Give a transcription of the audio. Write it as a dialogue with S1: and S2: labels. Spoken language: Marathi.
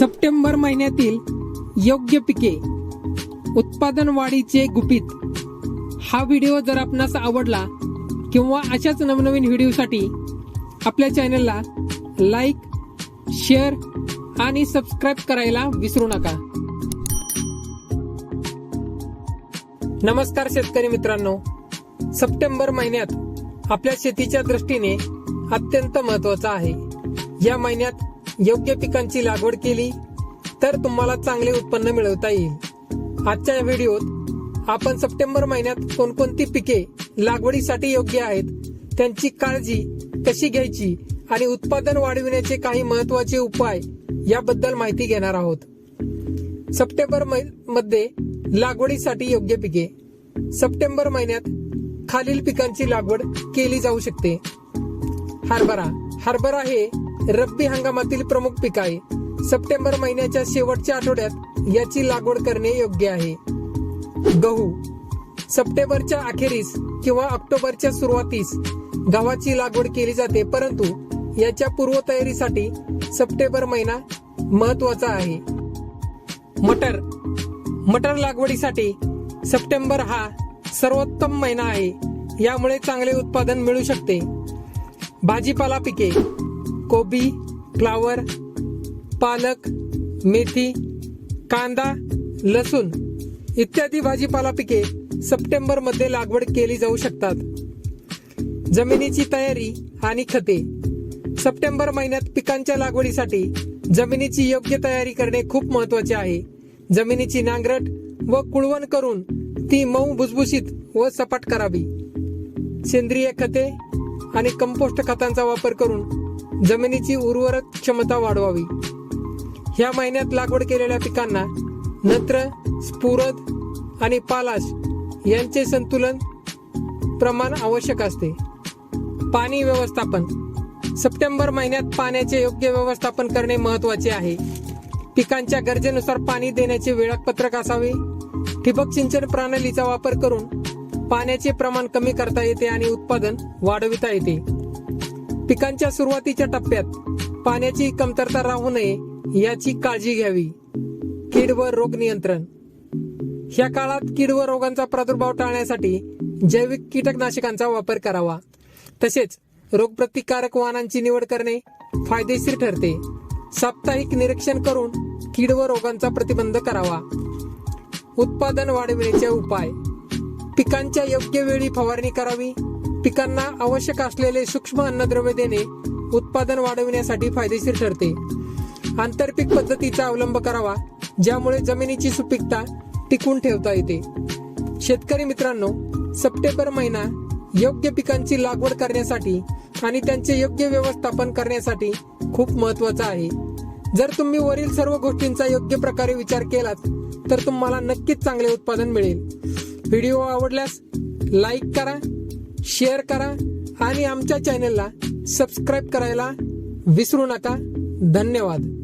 S1: सप्टेंबर महिन्यातील योग्य पिके उत्पादन वाढीचे गुपित. हा व्हिडिओ जर आपणास आवडला किंवा अशाच नवनवीन व्हिडिओसाठी आपल्या चॅनलला लाईक शेअर आणि सबस्क्राईब करायला विसरू नका. नमस्कार शेतकरी मित्रांनो. सप्टेंबर महिन्यात आपल्या शेतीच्या दृष्टीने अत्यंत महत्त्वाचा आहे. या महिन्यात योग्य पिकांची लागवड केली तर तुम्हाला चांगले उत्पन्न मिळवता येईल. आजच्या या व्हिडिओत आपण सप्टेंबर महिन्यात कोणकोणती पिके लागवडीसाठी योग्य आहेत त्यांची काळजी कशी घ्यायची आणि उत्पादन वाढविण्याचे काही महत्त्वाचे उपाय याबद्दल माहिती घेणार आहोत. सप्टेंबरमध्ये लागवडीसाठी योग्य पिके. सप्टेंबर महिन्यात खालील पिकांची लागवड केली जाऊ शकते. हरभरा. हरभरा हे रब्बी हंगामातील प्रमुख पीक आहे सप्टेंबर महिन्याच्या शेवटच्या आठवड्यात याची लागवड करणे योग्य आहे. गहू सप्टेंबरच्या अखेरीस किंवा ऑक्टोबरच्या सुरुवातीस गव्हाची लागवड केली जाते परंतु याच्या पूर्वतयारीसाठी सप्टेंबर महिना महत्त्वाचा आहे. मटर मटर लागवडीसाठी सप्टेंबर हा सर्वोत्तम महिना आहे. यामुळे चांगले उत्पादन मिळू शकते. भाजीपाला पिके कोबी फ्लावर पालक मेथी कांदा लसूण इत्यादी भाजीपाला पिके सप्टेंबरमध्ये लागवड केली जाऊ शकतात. जमिनीची तयारी आणि खते. सप्टेंबर महिन्यात पिकांच्या लागवडीसाठी जमिनीची योग्य तयारी करणे खूप महत्त्वाचे आहे. जमिनीची नांगरट व कुळवण करून ती मऊ भुसभुशीत व सपाट करावी. सेंद्रिय खते आणि कंपोस्ट खतांचा वापर करून जमिनीची उर्वरक क्षमता वाढवावी. ह्या महिन्यात लागवड केलेल्या पिकांना नत्र स्फुरद आणि पालाश यांचे संतुलन प्रमाण आवश्यक असते. पाणी व्यवस्थापन. सप्टेंबर महिन्यात पाण्याचे योग्य व्यवस्थापन करणे महत्त्वाचे आहे. पिकांच्या गरजेनुसार पाणी देण्याचे वेळापत्रक असावे. ठिबक सिंचन प्रणालीचा वापर करून पाण्याचे प्रमाण कमी करता येते आणि उत्पादन वाढविता येते. पिकांच्या सुरुवातीच्या टप्प्यात पाण्याची कमतरता राहू नये याची काळजी घ्यावी. कीड व रोग नियंत्रण. ह्या काळात कीड व रोगांचा प्रादुर्भाव टाळण्यासाठी जैविक कीटकनाशकांचा वापर करावा. तसेच रोगप्रतिकारक वाहनांची निवड करणे फायदेशीर ठरते. साप्ताहिक निरीक्षण करून कीड व रोगांचा प्रतिबंध करावा. उत्पादन वाढविण्याचे उपाय. पिकांच्या योग्य वेळी फवारणी करावी. पिकांना आवश्यक असलेले सूक्ष्म अन्नद्रव्य देणे उत्पादन वाढविण्यासाठी फायदेशीर ठरते. आंतरपीक पद्धतीचा अवलंब करावा ज्यामुळे जमिनीची सुपीकता टिकून ठेवता येते. शेतकरी मित्रांनो सप्टेंबर महिना योग्य पिकांची लागवड करण्यासाठी आणि त्यांचे योग्य व्यवस्थापन करण्यासाठी खूप महत्त्वाचा आहे. जर तुम्ही वरील सर्व गोष्टींचा योग्य प्रकारे विचार केलात तर तुम्हाला नक्कीच चांगले उत्पादन मिळेल. व्हिडिओ आवडल्यास लाईक करा शेअर करा आणि आमच्या चॅनलला सबस्क्राईब करायला विसरू नका. धन्यवाद.